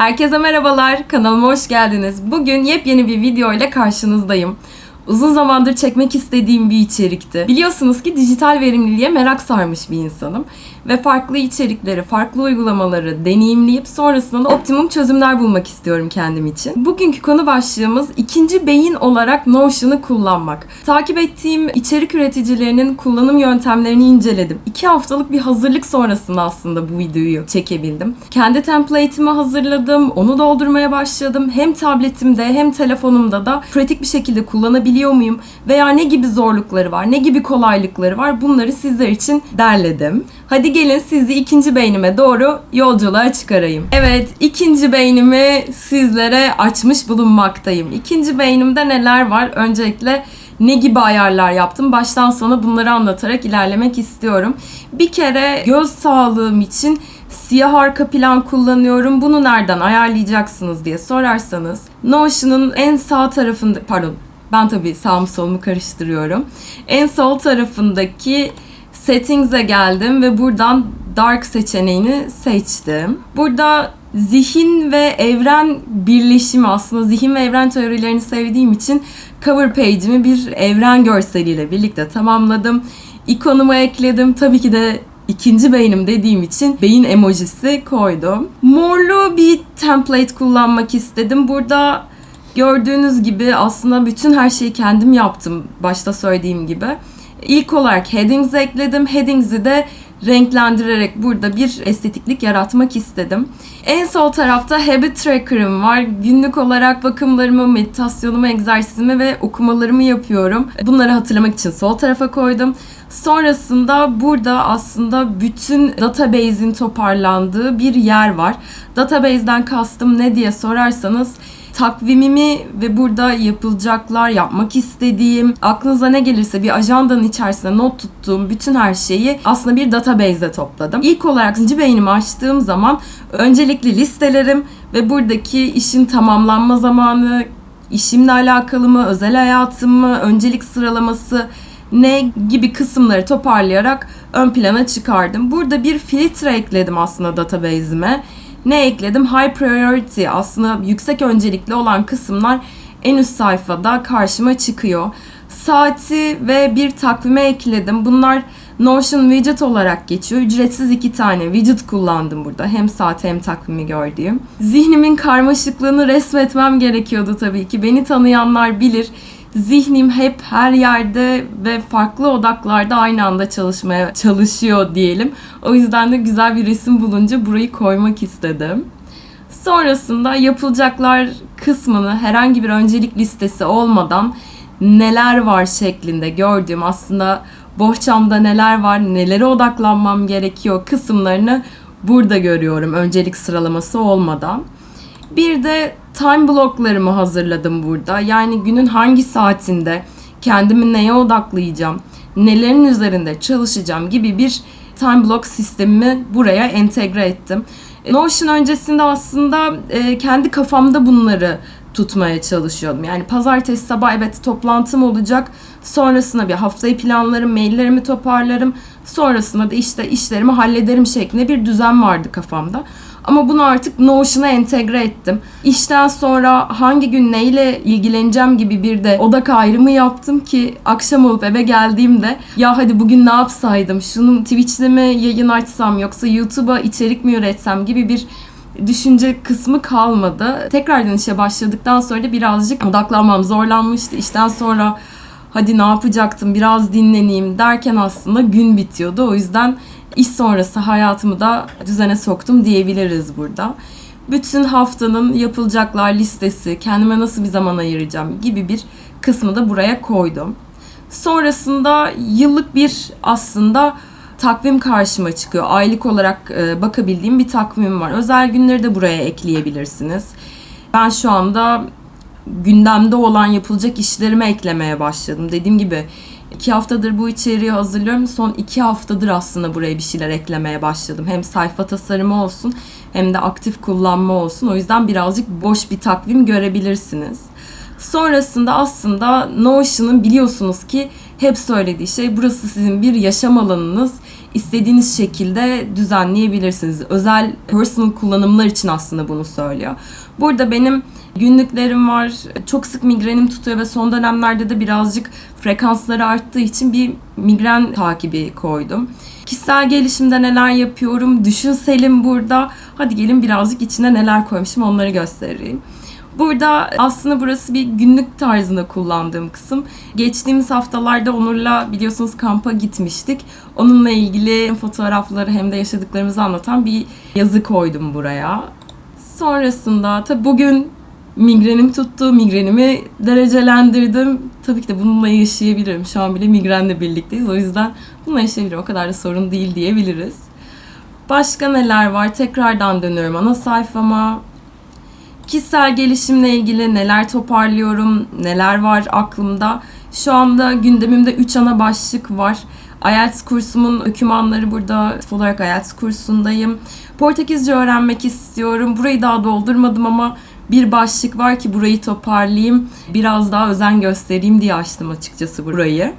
Herkese merhabalar, kanalıma hoş geldiniz. Bugün yepyeni bir video ile karşınızdayım. Uzun zamandır çekmek istediğim bir içerikti. Biliyorsunuz ki dijital verimliliğe merak sarmış bir insanım. Ve farklı içerikleri, farklı uygulamaları deneyimleyip sonrasında da optimum çözümler bulmak istiyorum kendim için. Bugünkü konu başlığımız ikinci beyin olarak Notion'ı kullanmak. Takip ettiğim içerik üreticilerinin kullanım yöntemlerini inceledim. İki haftalık bir hazırlık sonrasında aslında bu videoyu çekebildim. Kendi template'imi hazırladım, onu doldurmaya başladım. Hem tabletimde hem telefonumda da pratik bir şekilde kullanabiliyor muyum? Veya ne gibi zorlukları var, ne gibi kolaylıkları var bunları sizler için derledim. Hadi gelin sizi ikinci beynime doğru yolculuğa çıkarayım. Evet, ikinci beynimi sizlere açmış bulunmaktayım. İkinci beynimde neler var? Öncelikle ne gibi ayarlar yaptım? Baştan sona bunları anlatarak ilerlemek istiyorum. Bir kere göz sağlığım için siyah arka plan kullanıyorum. Bunu nereden ayarlayacaksınız diye sorarsanız Notion'ın en sağ tarafında pardon ben tabii sağımı solumu karıştırıyorum. En sol tarafındaki Settings'e geldim ve buradan Dark seçeneğini seçtim. Burada zihin ve evren birleşimi aslında zihin ve evren teorilerini sevdiğim için cover page'imi bir evren görseliyle birlikte tamamladım. İkonumu ekledim. Tabii ki de ikinci beynim dediğim için beyin emojisi koydum. Morlu bir template kullanmak istedim. Burada gördüğünüz gibi aslında bütün her şeyi kendim yaptım başta söylediğim gibi. İlk olarak headings ekledim. Headings'i de renklendirerek burada bir estetiklik yaratmak istedim. En sol tarafta habit tracker'ım var. Günlük olarak bakımlarımı, meditasyonumu, egzersizimi ve okumalarımı yapıyorum. Bunları hatırlamak için sol tarafa koydum. Sonrasında burada aslında bütün database'in toparlandığı bir yer var. Database'den kastım ne diye sorarsanız takvimimi ve burada yapılacaklar, yapmak istediğim, aklınıza ne gelirse bir ajandanın içerisinde not tuttuğum bütün her şeyi aslında bir database'de topladım. İlk olarak ikinci beynimi açtığım zaman öncelikli listelerim ve buradaki işin tamamlanma zamanı, işimle alakalı mı, özel hayatım mı, öncelik sıralaması ne gibi kısımları toparlayarak ön plana çıkardım. Burada bir filtre ekledim aslında database'ime. Ne ekledim? High priority aslında yüksek öncelikli olan kısımlar en üst sayfada karşıma çıkıyor. Saati ve bir takvime ekledim. Bunlar Notion widget olarak geçiyor. Ücretsiz iki tane widget kullandım burada. Hem saati hem takvimi gördüğüm. Zihnimin karmaşıklığını resmetmem gerekiyordu tabii ki. Beni tanıyanlar bilir. Zihnim hep her yerde ve farklı odaklarda aynı anda çalışmaya çalışıyor diyelim. O yüzden de güzel bir resim bulunca burayı koymak istedim. Sonrasında yapılacaklar kısmını herhangi bir öncelik listesi olmadan neler var şeklinde gördüğüm aslında bohçamda neler var, nelere odaklanmam gerekiyor kısımlarını burada görüyorum öncelik sıralaması olmadan. Bir de time bloklarımı hazırladım burada. Yani günün hangi saatinde kendimi neye odaklayacağım, nelerin üzerinde çalışacağım gibi bir time block sistemimi buraya entegre ettim. Notion öncesinde aslında e, kendi kafamda bunları tutmaya çalışıyordum. Yani pazartesi sabah evet toplantım olacak. Sonrasında bir haftayı planlarım, maillerimi toparlarım. Sonrasında da işte işlerimi hallederim şeklinde bir düzen vardı kafamda. Ama bunu artık Notion'a entegre ettim. İşten sonra hangi gün neyle ilgileneceğim gibi bir de odak ayrımı yaptım ki akşam olup eve geldiğimde ya hadi bugün ne yapsaydım, şunun Twitch'te mi yayın açsam yoksa YouTube'a içerik mi üretsem gibi bir düşünce kısmı kalmadı. Tekrardan işe başladıktan sonra da birazcık odaklanmam zorlanmıştı. İşten sonra hadi ne yapacaktım biraz dinleneyim derken aslında gün bitiyordu. O yüzden iş sonrası hayatımı da düzene soktum diyebiliriz burada. Bütün haftanın yapılacaklar listesi, kendime nasıl bir zaman ayıracağım gibi bir kısmı da buraya koydum. Sonrasında yıllık bir aslında takvim karşıma çıkıyor. Aylık olarak e, bakabildiğim bir takvim var. Özel günleri de buraya ekleyebilirsiniz. Ben şu anda gündemde olan yapılacak işlerime eklemeye başladım. Dediğim gibi iki haftadır bu içeriği hazırlıyorum. Son iki haftadır aslında buraya bir şeyler eklemeye başladım. Hem sayfa tasarımı olsun hem de aktif kullanma olsun. O yüzden birazcık boş bir takvim görebilirsiniz. Sonrasında aslında Notion'ın biliyorsunuz ki hep söylediği şey burası sizin bir yaşam alanınız. istediğiniz şekilde düzenleyebilirsiniz. Özel personal kullanımlar için aslında bunu söylüyor. Burada benim günlüklerim var. Çok sık migrenim tutuyor ve son dönemlerde de birazcık frekansları arttığı için bir migren takibi koydum. Kişisel gelişimde neler yapıyorum? Düşünselim burada. Hadi gelin birazcık içine neler koymuşum onları göstereyim. Burada aslında burası bir günlük tarzında kullandığım kısım. Geçtiğimiz haftalarda Onur'la biliyorsunuz kampa gitmiştik. Onunla ilgili fotoğrafları hem de yaşadıklarımızı anlatan bir yazı koydum buraya. Sonrasında tabi bugün migrenim tuttu, migrenimi derecelendirdim. Tabii ki de bununla yaşayabilirim. Şu an bile migrenle birlikteyiz. O yüzden bununla yaşayabilirim. O kadar da sorun değil diyebiliriz. Başka neler var? Tekrardan dönüyorum ana sayfama. Kişisel gelişimle ilgili neler toparlıyorum, neler var aklımda. Şu anda gündemimde 3 ana başlık var. IELTS kursumun dokümanları burada. Olarak IELTS kursundayım. Portekizce öğrenmek istiyorum. Burayı daha doldurmadım ama bir başlık var ki burayı toparlayayım. Biraz daha özen göstereyim diye açtım açıkçası burayı.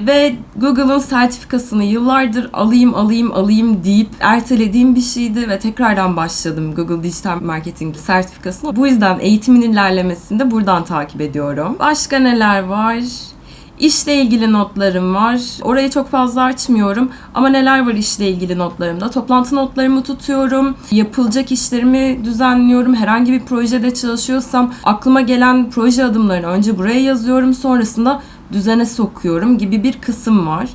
Ve Google'ın sertifikasını yıllardır alayım alayım alayım deyip ertelediğim bir şeydi ve tekrardan başladım Google Dijital Marketing sertifikasını. Bu yüzden eğitimin ilerlemesini de buradan takip ediyorum. Başka neler var? İşle ilgili notlarım var. Orayı çok fazla açmıyorum ama neler var işle ilgili notlarımda? Toplantı notlarımı tutuyorum. Yapılacak işlerimi düzenliyorum. Herhangi bir projede çalışıyorsam aklıma gelen proje adımlarını önce buraya yazıyorum. Sonrasında düzene sokuyorum gibi bir kısım var.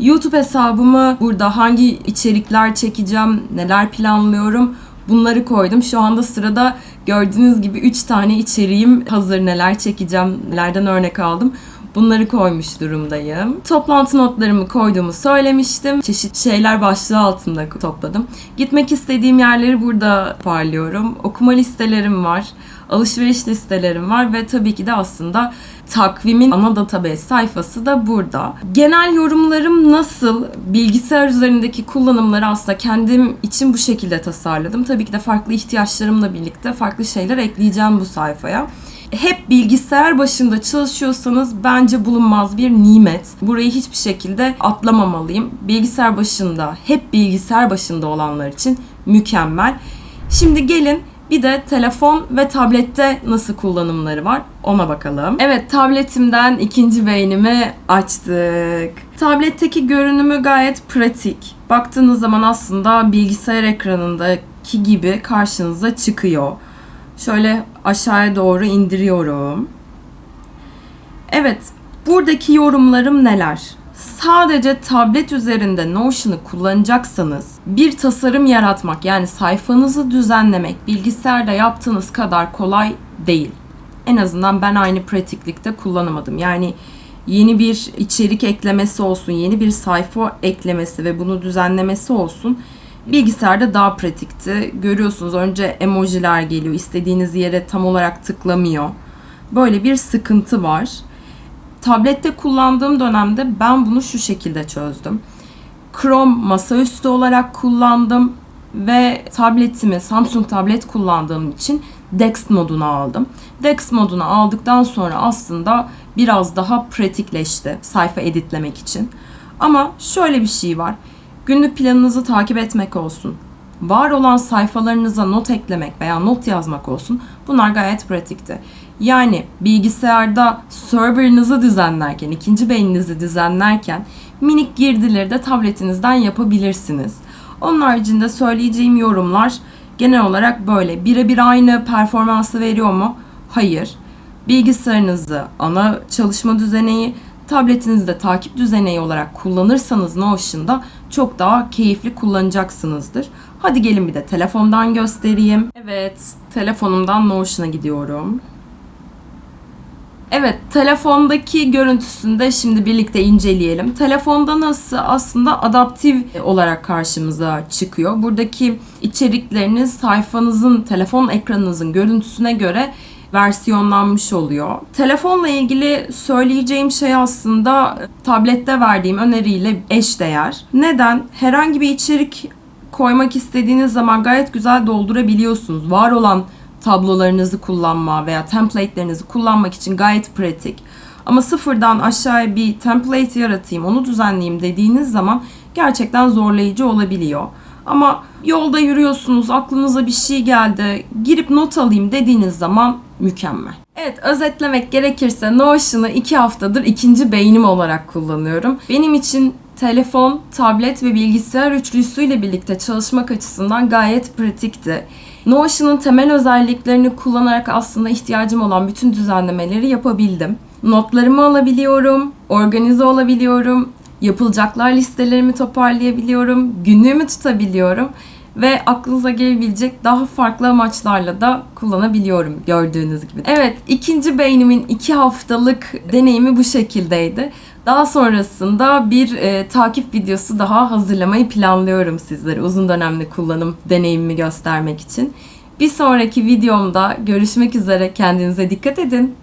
YouTube hesabımı burada hangi içerikler çekeceğim, neler planlıyorum bunları koydum. Şu anda sırada gördüğünüz gibi 3 tane içeriğim hazır neler çekeceğim, nelerden örnek aldım. Bunları koymuş durumdayım. Toplantı notlarımı koyduğumu söylemiştim. Çeşit şeyler başlığı altında topladım. Gitmek istediğim yerleri burada parlıyorum. Okuma listelerim var. Alışveriş listelerim var ve tabii ki de aslında takvimin ana database sayfası da burada. Genel yorumlarım nasıl? Bilgisayar üzerindeki kullanımları aslında kendim için bu şekilde tasarladım. Tabii ki de farklı ihtiyaçlarımla birlikte farklı şeyler ekleyeceğim bu sayfaya hep bilgisayar başında çalışıyorsanız bence bulunmaz bir nimet. Burayı hiçbir şekilde atlamamalıyım. Bilgisayar başında, hep bilgisayar başında olanlar için mükemmel. Şimdi gelin bir de telefon ve tablette nasıl kullanımları var ona bakalım. Evet tabletimden ikinci beynimi açtık. Tabletteki görünümü gayet pratik. Baktığınız zaman aslında bilgisayar ekranındaki gibi karşınıza çıkıyor. Şöyle aşağıya doğru indiriyorum. Evet, buradaki yorumlarım neler? Sadece tablet üzerinde Notion'ı kullanacaksanız bir tasarım yaratmak yani sayfanızı düzenlemek bilgisayarda yaptığınız kadar kolay değil. En azından ben aynı pratiklikte kullanamadım. Yani yeni bir içerik eklemesi olsun, yeni bir sayfa eklemesi ve bunu düzenlemesi olsun Bilgisayarda daha pratikti. Görüyorsunuz önce emojiler geliyor. İstediğiniz yere tam olarak tıklamıyor. Böyle bir sıkıntı var. Tablette kullandığım dönemde ben bunu şu şekilde çözdüm. Chrome masaüstü olarak kullandım ve tabletimi Samsung tablet kullandığım için Dex modunu aldım. Dex modunu aldıktan sonra aslında biraz daha pratikleşti sayfa editlemek için. Ama şöyle bir şey var. Günlük planınızı takip etmek olsun. Var olan sayfalarınıza not eklemek veya not yazmak olsun. Bunlar gayet pratikti. Yani bilgisayarda serverınızı düzenlerken, ikinci beyninizi düzenlerken minik girdileri de tabletinizden yapabilirsiniz. Onun haricinde söyleyeceğim yorumlar genel olarak böyle. Birebir aynı performansı veriyor mu? Hayır. Bilgisayarınızı ana çalışma düzeneği, tabletinizde takip düzeneği olarak kullanırsanız Notion'da çok daha keyifli kullanacaksınızdır. Hadi gelin bir de telefondan göstereyim. Evet, telefonumdan Notion'a gidiyorum. Evet, telefondaki görüntüsünü de şimdi birlikte inceleyelim. Telefonda nasıl aslında adaptif olarak karşımıza çıkıyor. Buradaki içerikleriniz sayfanızın, telefon ekranınızın görüntüsüne göre versiyonlanmış oluyor. Telefonla ilgili söyleyeceğim şey aslında tablette verdiğim öneriyle eşdeğer. Neden? Herhangi bir içerik koymak istediğiniz zaman gayet güzel doldurabiliyorsunuz. Var olan tablolarınızı kullanma veya template'lerinizi kullanmak için gayet pratik. Ama sıfırdan aşağıya bir template yaratayım, onu düzenleyeyim dediğiniz zaman gerçekten zorlayıcı olabiliyor. Ama yolda yürüyorsunuz, aklınıza bir şey geldi, girip not alayım dediğiniz zaman mükemmel. Evet, özetlemek gerekirse Notion'ı iki haftadır ikinci beynim olarak kullanıyorum. Benim için telefon, tablet ve bilgisayar üçlüsüyle birlikte çalışmak açısından gayet pratikti. Notion'ın temel özelliklerini kullanarak aslında ihtiyacım olan bütün düzenlemeleri yapabildim. Notlarımı alabiliyorum, organize olabiliyorum, yapılacaklar listelerimi toparlayabiliyorum, günlüğümü tutabiliyorum ve aklınıza gelebilecek daha farklı amaçlarla da kullanabiliyorum gördüğünüz gibi. Evet, ikinci beynimin iki haftalık deneyimi bu şekildeydi. Daha sonrasında bir e, takip videosu daha hazırlamayı planlıyorum sizlere uzun dönemli kullanım deneyimimi göstermek için. Bir sonraki videomda görüşmek üzere. Kendinize dikkat edin.